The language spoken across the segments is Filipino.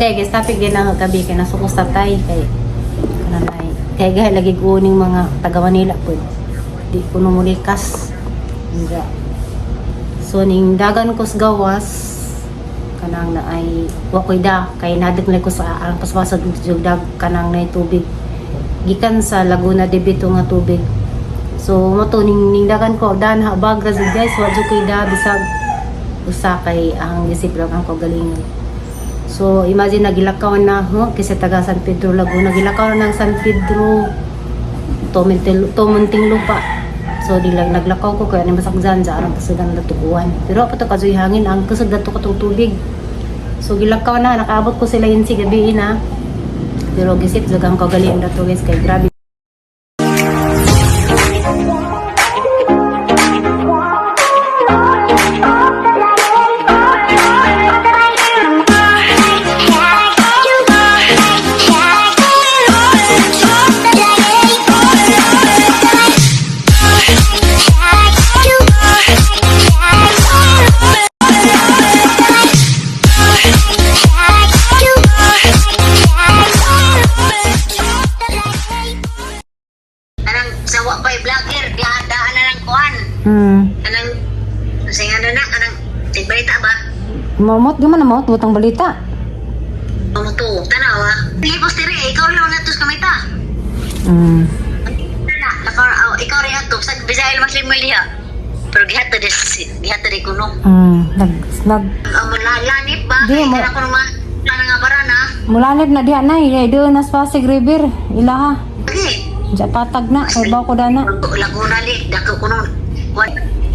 Kaya guys, topic din ang gabi kay nasukos tatay kay kananay. Kaya gaya lagi kuning mga taga Manila po. Di ko numulikas. Nga. So ning dagan ko sa gawas kanang na ay wa ko'y da kay nadagnay ko sa ang paswasad jud dag kanang na tubig gikan sa Laguna de Bito nga tubig. So mo to ning ning dagan ko dan ha baga jud guys wa jud ko'y da bisag usa kay ang isip lang ang kagalingon. So, imagine nagilakaw na, ho, kasi taga San Pedro Laguna, nagilakaw na ng San Pedro, tumunting, lupa. So, di lang naglakaw ko, kaya ni masakjan sa arang kasudan na tukuan. Pero apa to kasoy hangin, ang kasud na to katong tubig. So, gilakaw na, nakaabot ko sila yun si gabi na. Pero gisip, zagang kagaling na to guys, kay grabe. Mamot, gimana mamot, butang balita. Ano to, tanaw ha? Lipos tiri, ikaw lang natos kamita. Hmm. Na, naka, oh, ikaw rin ato, sa Bisail mas limoy liha. Pero gihato di, gihato di kuno. Hmm. Nag, nag, malalanip ba? Di, Kaya ma- ka na kuno ma, na nga barana. mulanit na diha na, eh, doon nas Pasig River, ilaha. Lagi, Diya patag na, kay ba ko dana. laguna li, dako kuno.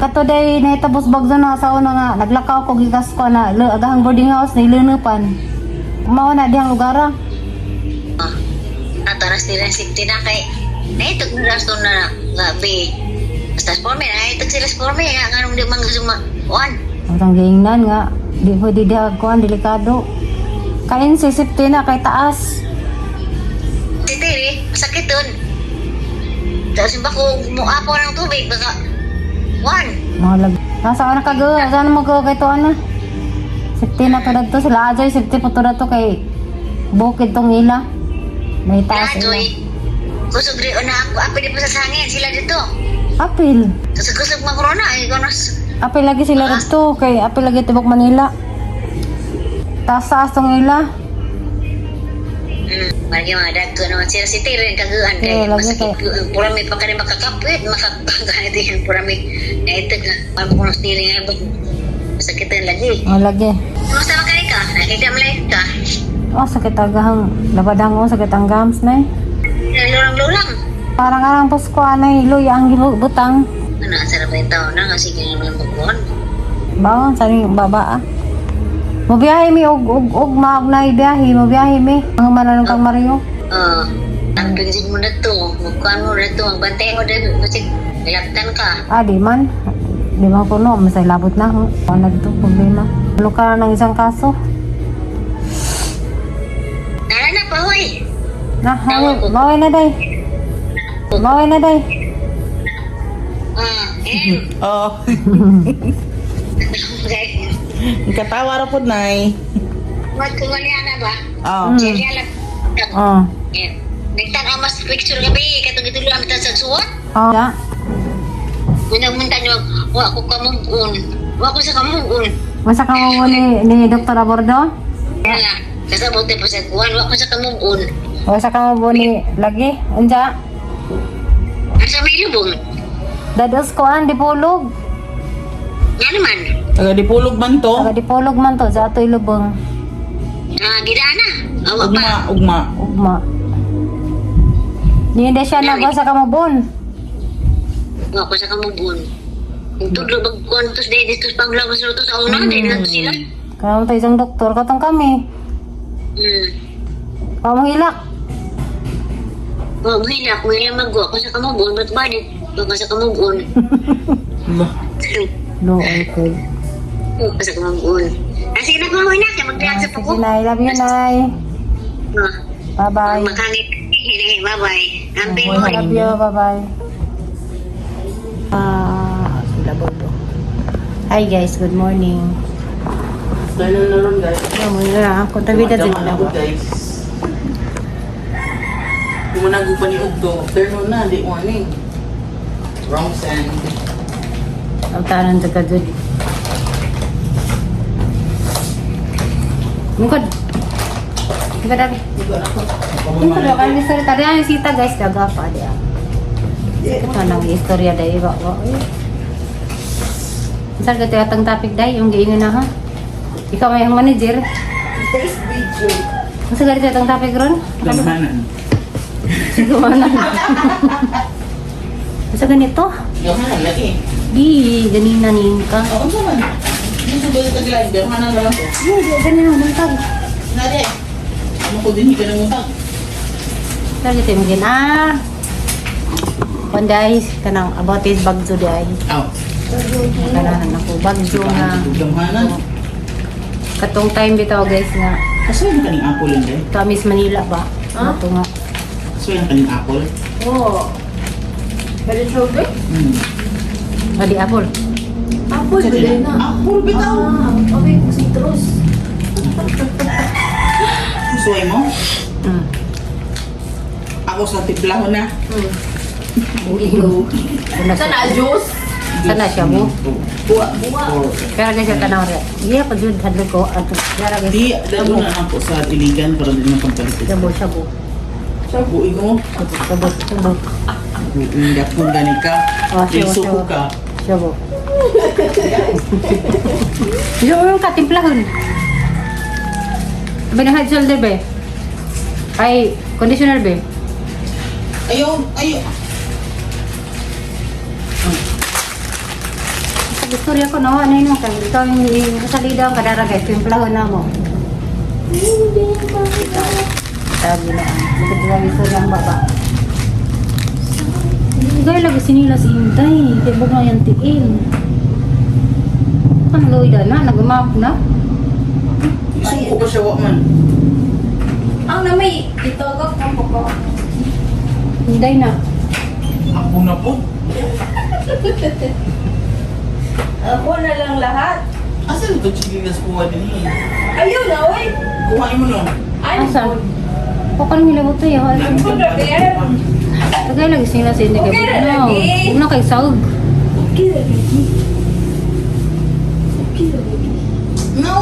Kato day nahitabos bagdo na sa una nga naglakaw ko gikas ko na le, agahang boarding house na ilunupan. Mao na diyang lugar. ah. oh, nataras nila sikti na kay, na ito, rasto na, gabi. Basta sporme, na ito sila sporme, nga nga nung di mga suma, kuhan. Ang gingnan nga di ko di diha kuan delikado. Kain si safety na kay taas. Si Tiri, masakit dun. Tapos ba ko muapo ng tubig, baka, one. Mga lag. Nasa ana ka go, saan mo go kay to ana? Safety na to dagto sila ajoy safety po to dagto kay bukid tong ila. May taas ila. Kusog rin na ako, apil di pa sa sangin, sila dito. Apil. Tapos kusog mga corona, ay konos. Apil lagi sila dagto kay apil lagi tibok Manila. Taas taas tong ila. Lagi mga dagko naman sila si Tiri, kagaan kay Oo, lagi masakit. Pura may pagka rin makakapit, makakagana din pura may, na ito nga, parang kunos Tiri nga, but masakit din lagi. Mga lagi. Kumusta ka rin ka? Nakita mo lang ka? Oh, sakit agahang labadang oh, sakit ang gums na eh. Lulang-lulang. Parang arang Pasko anay iloy ang butang. Ano, sarap yung taon na, kasi ganyan mo magbuhan. Bawang sa baba ah. Mabiyahe mi og og og maog na ibiyahe, mabiyahe mi. Ang mananong kang Mario. Oo. ang bigsig mo na to, magkuhan mo na to, ang bantay mo na to, kasi ilaptan ka. Ah, di man. Di man ko no, masay labot na. Oh. Ano dito, problema. Ano ka ng isang kaso? Nara na pa, hoy! Na, hayo, baway na day. Baway na day. Ah, eh. Oo. Okay. Katawa ra po, Nay. Wag ko wala na ba? Oo. Mm. Sige, alam. Oh. Eh, Nagtang mas picture gabi, katong ito lang kita sa suwat. Oh. Ya. Minagmunta nyo, wa ko kamugun. Wa ko sa kamugun. Masa ka mo ni, ni Dr. Abordo? Kaya nga, kasabot po sa kuwan, wa ko sa kamugun. O sa ka mo ni lagi? Unja? Asa may lubong? Dados ko an dipulog. Nga naman. Taga dipulog man to. Taga dipulog man to sa atoy lubong. Ah, gidana. Awa pa. Ugma, ugma. Ugma. Hindi siya nagawa sa kamubon. Wa ko sa kamugun. Kung tudlo bag kuwan tos de dito pang lawas ro to sa una, de na to sila. Kaya tayo isang doktor, katong kami. Hmm. Pamahilak. Oh, mahila, kung ilang magwa ko sa kamugun, ba't ba di? Wa ko sa kamugun. Lah. No, okay. Ko sa kamugun. Ah, sige na, kumahoy na. Kaya magbiyak sa Sige, puko. Nay. Love you, Nay. Ah, Bye-bye. Makangit. Hinay, bye-bye. Love you. Bye-bye. Ah, sila Bobo. Hi guys, good morning. Afternoon na ron guys. Na, kontabida din na. ako, guys. Kung manago pa ni na, di mo aning. Wrong sand. Ang tanan sa kadud. Mungkod. Mungkod dali. Mungkod ba kan istorya tadi ang sita guys daga pa dia. Ito nang istorya dai ba ba. Saan ka tayo atang topic dai yung giingon na ha? Ikaw may ang manager. Masa ka tayo atang topic ron? Gamahanan. Gumana. Masa ganito? Gamahanan lagi. Di, ganina ning ka. Oo naman. Hindi sa gamahanan na lang to. Di, ganina mungkag. Nari. Ano ko din ka ng utang? Lagi tayo magin, ah. Panday, kanang about his bagzo di ay. Aw. Kanahan ako, bagzo nga. Gamahanan. Katong time bitaw guys nga. Kasi yung kaning apple yun, eh. Tamis Manila ba? Ah? Ito nga. So yung kaning apple. Oo. Pwede sobe? Hmm. Adi apple. Apple, pwede na. Apple bitaw. Ah, okay, citrus. Suway mo? Hmm. Ako sa tiplahon na. Hmm. Iyo. Sana juice? Sana siya mo. Buwa, buwa. Kaya guys, yung tanaw rin. Iya, pag yun, hadlo ko. At kaya guys, Di, dalo na ako sa iligan para din mo pagkalitin. Sabo, sabo. Buig mo. Sabo, sabo, sabo. Hindi po gani ka. Oh, May sabo, sabo. Sabo. Yung katimplahon. Sabi na head shoulder be. Ay, conditioner be. Ayaw, ayaw. Sa istorya ko, no, ano yun, kaya ikaw yung yung salida ang kadara guys, timplahon na mo. Sabi na, bakit lang istorya ang baba. Gaya lagi sinila si Intay, kaya baga yung tiin. Ang gawin na, nag-map na. Suko ko siya, man. Ang namay, ito ko kung po Hinday na. Ako na po. Ako na lang lahat. Asan ito chikilas kuha din eh? Ayun na, oy. Kuhain mo no. Ay, Asa? O kan nila mo eh. Ang sugar bear. Tagay lagi sila sa hindi Okay kay na, No, lagi. huwag na kay saug. Okay. Okay, lagi. No!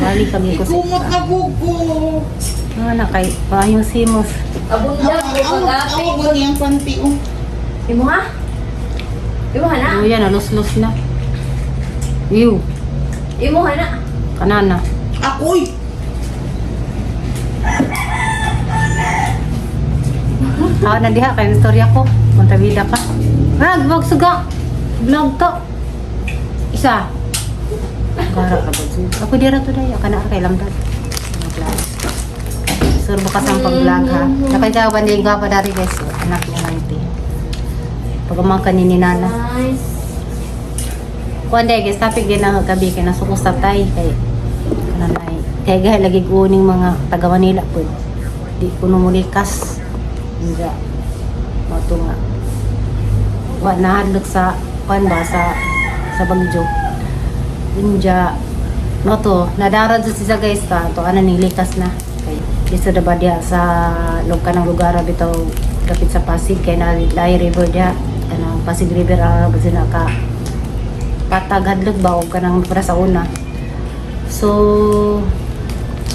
Dali kami ko Kumot na buko. Nga na kay pahayong simos. Abunda, may Awag pag-ate. awag ba niyang panty oh. Imo ha? Imo ha na? Ano yan, nalos-los na. Ew, Imo ha na? kanana. Ako'y! Ah, na diha kay istorya ko. Kontabida ka. Rag, wag suga. Vlog to. Isa. Gara ka ba? Ako dira to day. Kana kay vlog. Sur bukas ang pag-vlog ha. Nakay ka banding ka pa dari guys. Anak niya nanti. Pagamakan ni Nana. Nice. Kuan day guys, topic din ang gabi kay nasukos ta tay kay kananay. Kay gahay lagi ko ning mga taga Manila pud. Di ko numulikas. Nga. Mato nga. Wa nahadlok sa kuan ba sa sa Bagyo. Inja no to nadarad sa siya guys ta to ana ni likas na. Kay isa da ba diya sa log kanang lugar bitaw kapit sa Pasig kay na Lay River diya kanang Pasig River ang uh, ka patag hadlok ba o kanang para sa una. So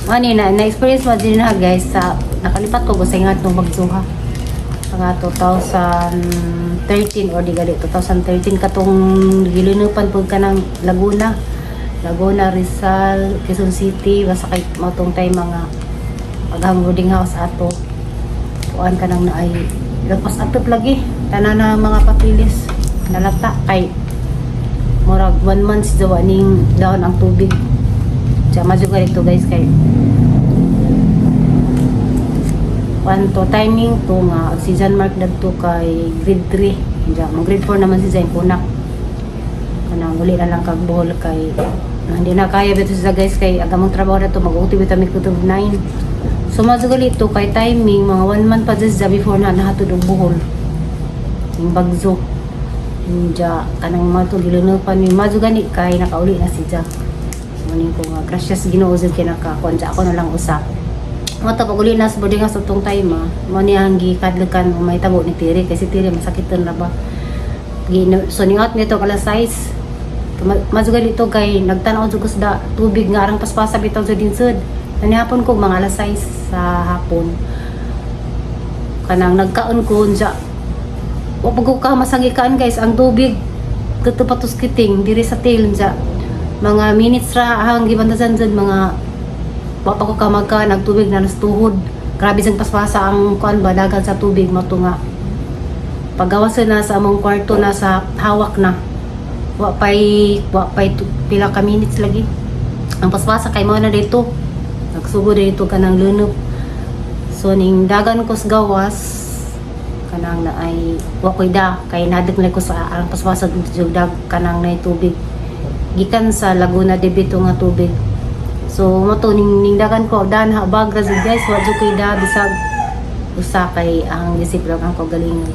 ano na na experience mo din na guys sa nakalipat ko gusto nga itong nga 2013 or di gali 2013 katong gilinupan po ka ng Laguna. Laguna, Rizal, Quezon City basta kay matong time mga paghang boarding house ato. Kuan ka nang naay Lagpas ato lagi. Tanan na mga papilis nalata kay murag one month sa ning down ang tubig. Diya madyo ka dito guys kay one to timing to nga ang season mark dagto kay grade 3 Diya mo grade 4 naman si Zayn punak kanang uli na lang kag buhol kay hindi na kaya bito sa guys kay agamong trabaho na to mag-uti bito mi kutub 9 so madyo ka dito kay timing mga one month pa dyan before na nahatod og buhol yung bagzo Diya kanang mga to gilunupan mi madyo gani kay nakauli na si Jack Maning ko nga gracias Ginoo sa ako na lang usa. Mo ta pag uli na sa boarding house utong time ah, mo ni ang gikadlakan may tabo ni Tiri kasi Tiri masakitan na ba. So niot nito kala size. Masugal ito kay nagtanaw jud da- tubig nga arang paspasa bitaw sa dinsud. Ani hapon ko mga alas 6 sa hapon. Kanang nagkaon ko unsa. Wa pag ka masagikan guys ang tubig katupatos kiting diri sa tail unsa. Mga minutes ra hang gibantasan jud mga wa pa ko ka magka nagtubig na nas tuhod. Grabe sang paspasa ang kuan ba dagan sa tubig mo to nga. Pagawas na sa among kwarto na sa hawak na. Wa pay wa pay pila ka minutes lagi. Ang paspasa kay mo na dito. Nagsugod dito kanang lunop. So ning dagan ko sa gawas kanang na ay wa koy da kay nadaglan ko sa arang paspasa jud dag kanang na tubig. Gikan sa Laguna de Bito nga tubig. So mo to ning, ning dagan ko dan ha bag ra guys wa jud koy da bisag usa kay ang disiplina ang kagalingan.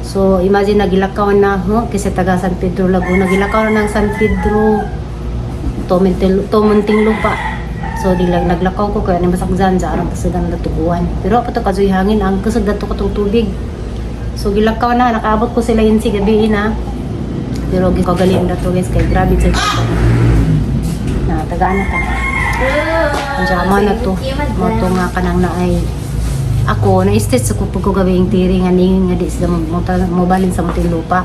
So imagine nagilakaw na ho kasi taga San Pedro Laguna gilakaw na ng San Pedro Tomenting lupa. So di lang naglakaw ko kaya ni masakzan sa arang kasugan na tuguan. Pero pa to kazoy hangin ang kusog dato ko tong tubig. So gilakaw na nakaabot ko sila yun si gabi na. Pero gikagaling na to guys kay grabe sa na tagaan na ta. Ang jama na to. Mo to nga kanang na ay ako na stage ko pag ko gawing tiri nga ning nga di sila mo mo balin sa muting lupa.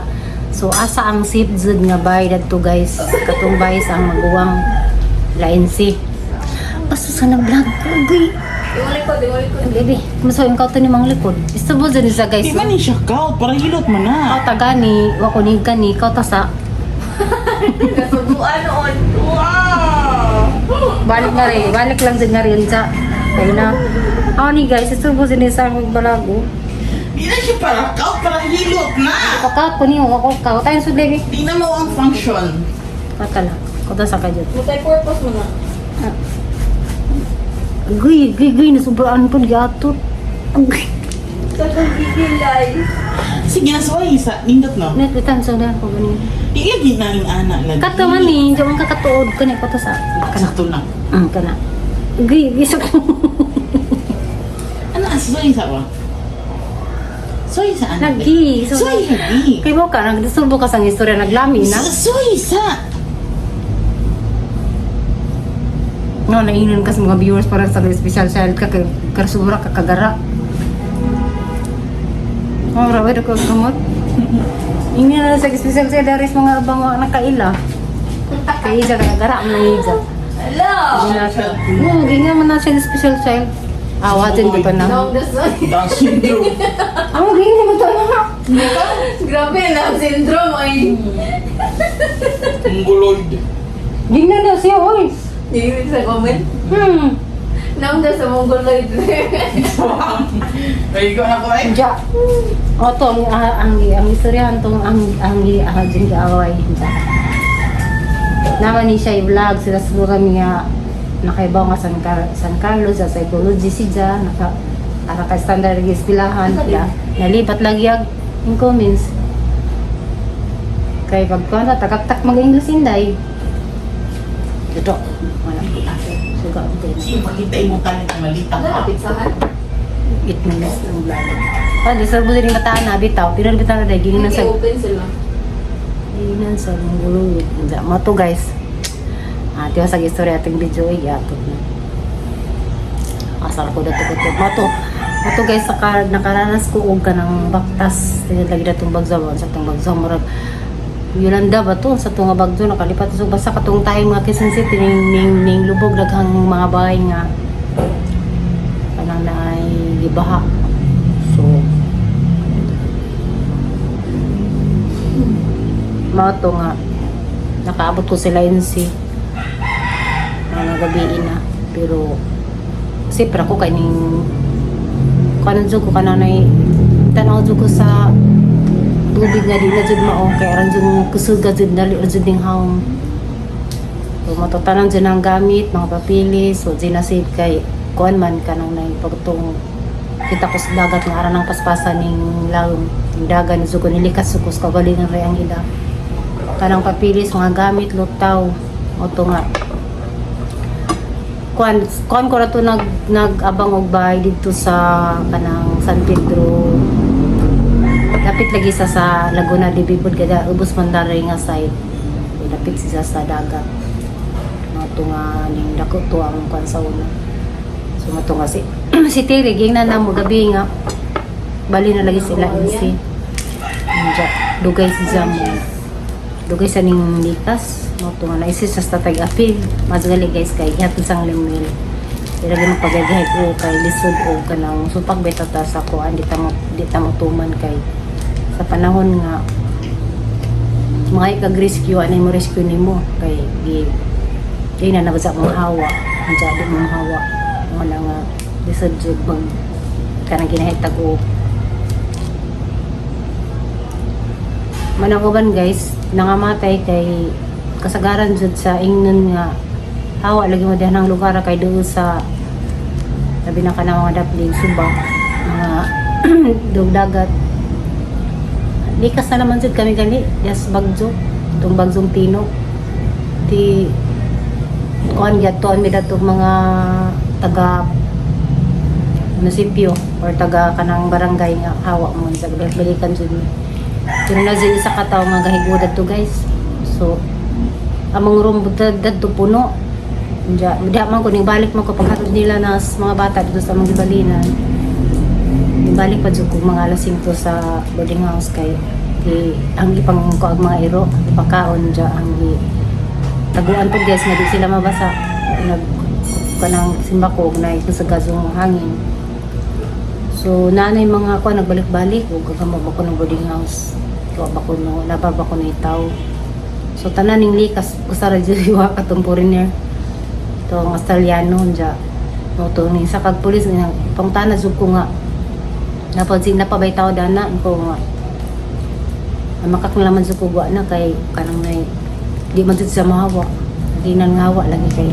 So asa ang sip jud nga bay dadto guys. Katong bay ang maguwang lain si. Basta sa nag vlog ko ko. Baby, maso yung kauto ni mga likod. Isto mo dyan sa guys. Di man ni siya kaut, para hilot man na. Kau tagani, wa ko ning kani, kau tasa. Kasubuan noon. Wow! Balik na rin, balik lang dyan nga rin sa. Ayun na. Ako ni guys, ito mo sa isang balago. Di na siya para kaut, para hilot na. Kakat ko niyo, ako kau tayo sa baby. Na mo ang function. Katala, kau tasa ka dyan. Multi-purpose mo na. Guy, guy, guy, nasubraan po gatot. Guy, Sa pagigilay. Sige na suway sa nindot no. nakitan sa dyan ko ganyan. Di lagi na yung anak lagi. Kato man ni, diyan man kakatuod ko ni ko tasa. Kana, Sakto na. ang kana. Guy, sa Ano ang suway sa ba? Suway sa anak. Lagi. So, Suway lagi. Kay mo ka, nagdisulbo ka sa istorya, naglami na. Suway sa. No, nainon kas mga viewers para sa special child ka kay karsura ka kagara. Oh, rawa do ko kamot. Ingin na sa special child dari mga abang mga nakaila. Kay isa ka kagara mo isa. Hello! Oh, gina man na siya special child. Awatin ko to na. Down syndrome. Ang gina mo to na. Grabe na syndrome ay. Mongoloid. Gina na siya, oy. Hindi sa comment. Hmm. The sa mongoloid. Ay, ikaw na ko eh. Ja. O to, ang ang ang, ang istoryahan tong ang ang ang jing kaaway. Ja. Naman ni siya i-vlog sila sa kami nga nakaibaw nga San, Car San Carlos sa psychology si Ja naka ara ka standard gi eskwelahan ya nalipat lagi ag in comments kay pagkuan na tagaktak mag English inday ito wala suga din Sige, makita mo ka ng malita ka. pizzahan. 8 minutes ng vlog pa di sa budin bataan na bitaw pero bitaw na na sa open sila. Inan sa. Hindi mo to guys. Ah, tiyo sa istorya ating video ay ato na. Asal ko dato ko to. Mo to. Mo to guys sa kar nakaranas ko og kanang baktas. Tingad lagi datong bagzaw sa tong bagzaw murag Yolanda ba to? Sa tunga bagzo nakalipat sa basta katong tayo mga Quezon City ning, ning, ning lubog daghang mga bahay nga. Kanang naay gibaha. So mao to nga. Nakaabot ko sila yun si mga gabi na pero sipra ko kay ning kanan ko kananay tanaw ko sa tubig nga di na jud mao kay aran jud kusog ga jud dali ra jud ning haong. So matutanan jud ang gamit mga papilis so jud na save kay kuan man kanang nay pagtong kita ko sa dagat nga aran ang paspasan ning lawom ning dagan jud ko nilikas ko sa kagalingan ray ang ila kanang papilis mga gamit lutaw. O to nga. Kuan kuan ko na to nag nag-abang og bahay dito sa kanang San Pedro Lapit lagi sa sa Laguna de Bipod kada ubos man daray nga side. Lapit siya sa dagat. Mga to nga ning dako to ang kuan sa una. So mga to nga si si Terry ging na namo gabi nga. Bali na lagi sila insi. Anja dugay si Jamo. Dugay sa ning likas. Mga to nga naisi sa tatay apil. Mas gali guys kay hatod sang limil. Sila ganun pagagahit o kay lisod o kanang supag beta ta sa kuan di ta mo di ta mo tuman kay sa panahon nga mga ikag-rescue anay mo rescue nimo kay di di na nabasa mong hawa. Ang jadi mong hawa. Mo na nga lisod jud mag kanang ginahitag o manakuban guys nangamatay kay kasagaran jud sa ingnon nga hawa lagi mo dihan ang lugar kay doon sa sabi na ka na mga dapling suba mga dugdagat likas na naman jud kami gani yes bagjo itong bagjong tino. Ti kuan gyud tuan mi dato mga taga munisipyo or taga kanang barangay nga hawa mo. Sa balikan jud mi pero na jud isa ka tawo nga gahigudad to guys. So among room dadto puno. Diya, diya man ko balik mo ko paghatod nila na s- mga bata dito sa mga gibalinan. Balik pa jud ko mga alas 5 sa boarding house kay di ang ipang ko ang mga iro, ipakaon diya ang gi taguan po guys nga di sila mabasa. Nag kanang simba ko na ito sa gazong hangin. So nanay mga ko nagbalik-balik ug kagamo ba ko ng boarding house. Tuwa ba ko no, nababa ko na itaw. So tanan ning likas usara jud iwa katong foreigner to ang Australiano dya no to ni sa kag pulis nga pangtana jud ko nga napod si napabay tao dana ko nga. Ang makakalaman jud ko wa na kay kanang nay di man sa mahawa di nan ngawa lagi kay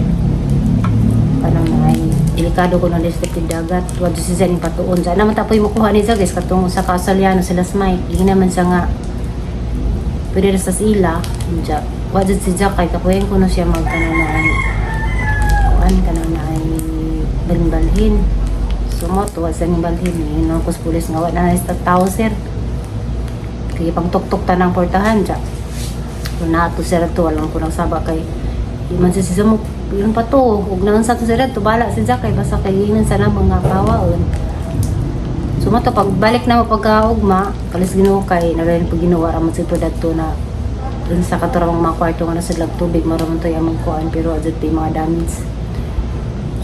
kanang ay delikado ko ng district dagat. Wa jud siya ning patuon. Dyan naman tapoy mo kuha ni sa guys katong sa Australiano sila smite di naman siya nga pwede sa ila dya wa jud si Jack kay kapuyen ko na siya magkanang na kuan ka na ay balhin sumot wa sa ning balhin ni no kus pulis nga wa na sa sir. Kay pang tuktok ta ng portahan ja kung nato sir to walang kunang saba kay di man siya siya mo yung pa to ug nang sa to sir to bala si Jack kay basta kay inan sa na mga kawaon Sumato pag balik na mo pagkaugma, kalis Ginoo kay nalain pag ginawa ra man sa to na dun sa katurawang mga kwarto nga nasa tubig maramon to yung kuan pero adjud pa mga damage.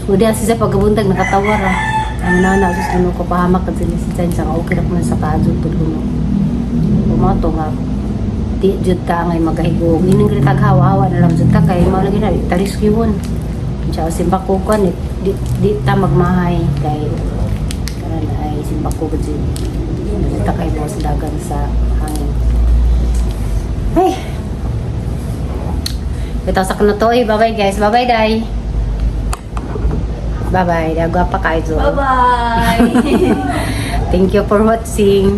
So di asi sa pagkabuntag nakatawar ah ang nana sus ano ko pahamak kad sila si Chen sa okay man sa pud kuno umato nga di jud ta ngay magahigog ining ritag hawa-hawa na lang jud ta kay mao na tariskiwon siya simba ko kan di, di, di ta magmahay kay kanan ay simba ko jud Di ta kay mo sa dagan sa hangin ay ito sa na to eh. Bye-bye guys. Bye-bye, Day. Bye-bye. Dagwa pa kayo. Bye-bye! Thank you for watching.